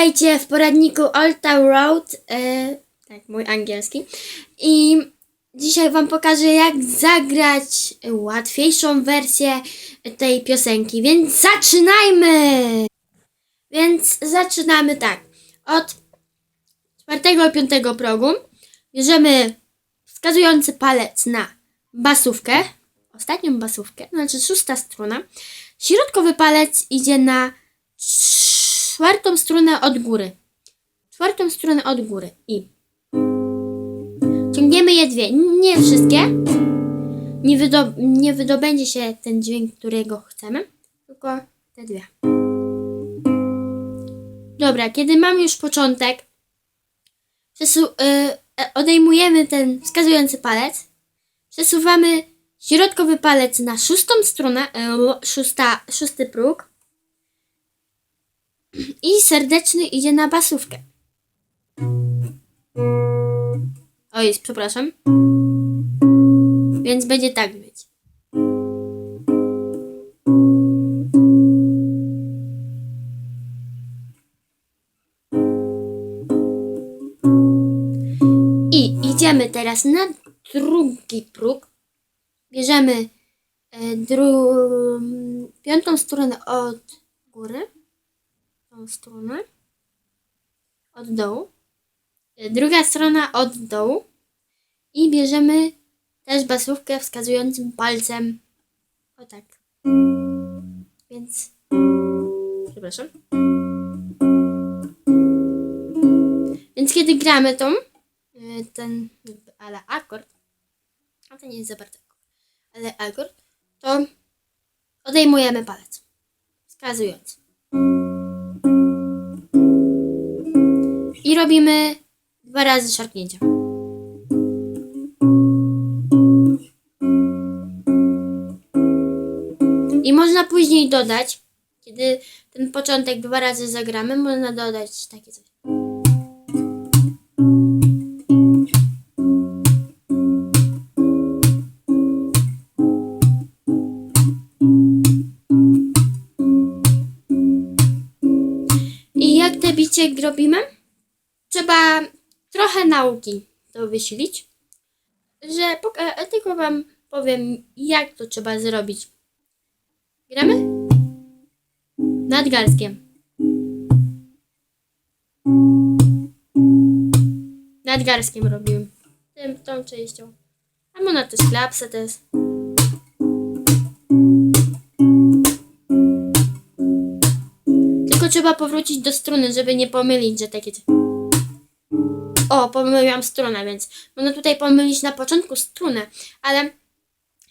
Witajcie w poradniku Old Town Road. E, tak, mój angielski. I dzisiaj Wam pokażę, jak zagrać łatwiejszą wersję tej piosenki. Więc zaczynajmy! Więc zaczynamy tak. Od czwartego piątego progu bierzemy wskazujący palec na basówkę, ostatnią basówkę, znaczy szósta struna. Środkowy palec idzie na czwartą stronę od góry. Czwartą stronę od góry i ciągniemy je dwie. Nie wszystkie. Nie, wydo- nie wydobędzie się ten dźwięk, którego chcemy, tylko te dwie. Dobra, kiedy mam już początek, przesu- y- e, odejmujemy ten wskazujący palec, przesuwamy środkowy palec na szóstą stronę, y- szósta, szósty próg i serdeczny idzie na basówkę. Oj, przepraszam. Więc będzie tak być. I idziemy teraz na drugi próg. Bierzemy e, dru- piątą stronę od góry tą stronę od dołu. E, Druga strona od dołu. I bierzemy też basówkę wskazującym palcem. O tak. Więc. Przepraszam. Więc kiedy gramy tą, e, ten, ale akord, a to nie jest za bardzo akord, ale akord, to odejmujemy palec. Wskazujący. I robimy dwa razy szarpnięcia. I można później dodać, kiedy ten początek dwa razy zagramy, można dodać takie coś. I jak te bicie robimy? Trzeba trochę nauki to wysilić, że poka- tylko wam powiem, jak to trzeba zrobić. Gramy? Nadgarskiem. Nadgarskiem robiłem. Tym, tą częścią. A można też klapsa też. Tylko trzeba powrócić do struny, żeby nie pomylić, że takie... O, pomyliłam stronę, więc można tutaj pomylić na początku strunę, ale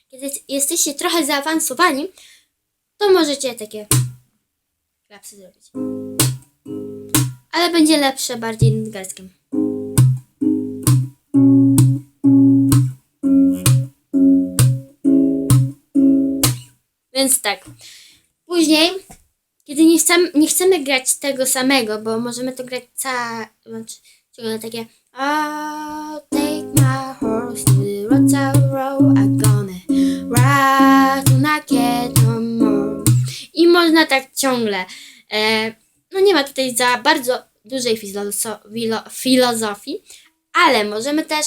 kiedy jesteście trochę zaawansowani, to możecie takie klapsy zrobić. Ale będzie lepsze bardziej nadgarskiem. Więc tak. Później, kiedy nie chcemy, nie chcemy grać tego samego, bo możemy to grać ca... Znaczy, ciągle takie I'll take my horse to road I'm gonna ride I get no more I można tak ciągle. E, no nie ma tutaj za bardzo dużej filozo- filo- filozofii, ale możemy też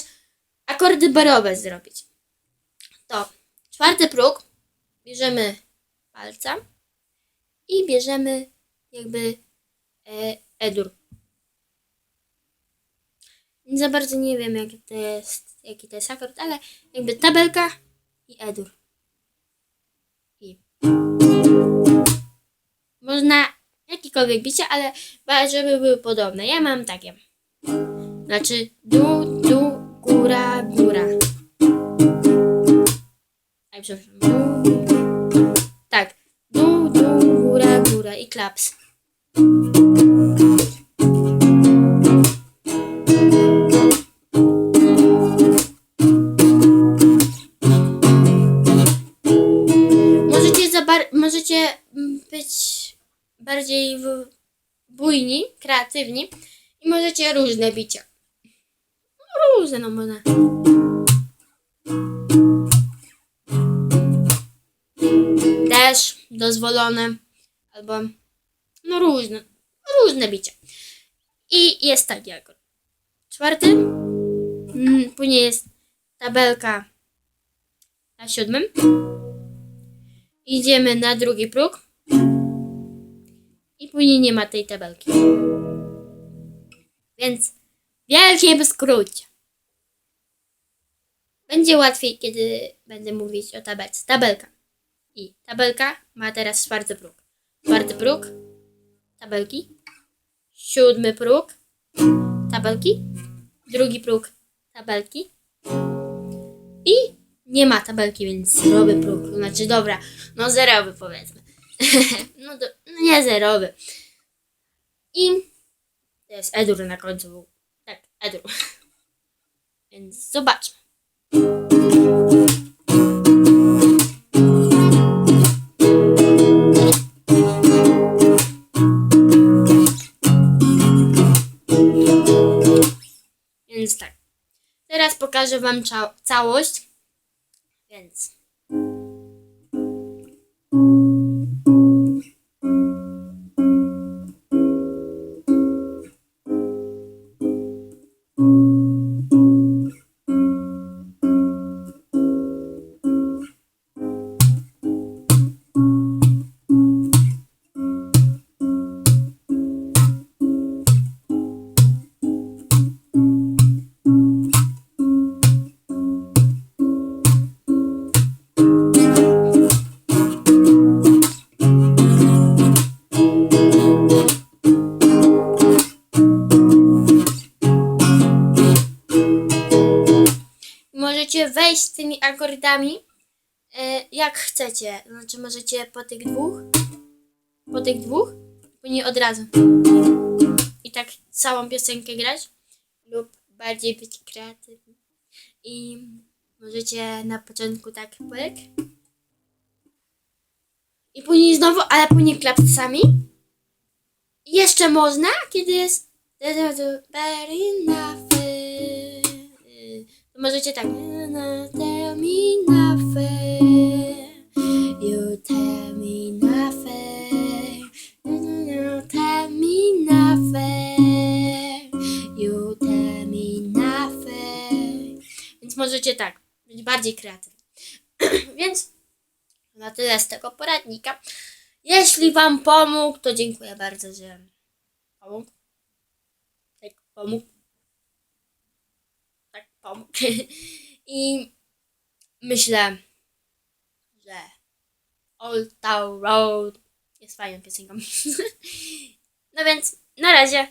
akordy barowe zrobić. To czwarty próg bierzemy palca i bierzemy jakby e, edur. Za bardzo nie wiem jaki to jest, jaki to jest akord, ale jakby tabelka i edur. I można jakiekolwiek bicie, ale żeby były podobne. Ja mam takie. Znaczy dół, dół, góra, góra. Aj, przepraszam. Dół, tak. Dół, dół, góra, góra i klaps. I możecie różne bicia. Różne, no można. Też dozwolone, albo no różne, różne bicia. I jest taki akord. Czwarty. Mm, Później jest tabelka na siódmym. Idziemy na drugi próg. I później nie ma tej tabelki. Więc w wielkim skrócie. Będzie łatwiej, kiedy będę mówić o tabelce. Tabelka. I tabelka ma teraz czwarty próg. Czwarty próg. Tabelki. Siódmy próg. Tabelki. Drugi próg. Tabelki. I nie ma tabelki, więc zerowy próg. Znaczy, dobra, no zerowy powiedzmy. no, to, no nie zerowy. I jest Edur na końcu. Tak, Edur. Więc zobaczmy. Więc tak. Teraz pokażę Wam całość. Więc. Możecie wejść z tymi akordami e, jak chcecie. Znaczy możecie po tych dwóch, po tych dwóch, później od razu. I tak całą piosenkę grać lub bardziej być kreatywni. I możecie na początku tak pyk. I później znowu, ale później klapsami. I jeszcze można, kiedy jest. Możecie tak. Tell me nothing. You tell me nothing. You tell me. Więc możecie tak, być bardziej kreatywni. Więc na tyle z tego poradnika. Jeśli Wam pomógł, to dziękuję bardzo, że pomógł. Tak, pomógł. I myślę, że Old Town Road jest fajną piosenką. no więc, na razie.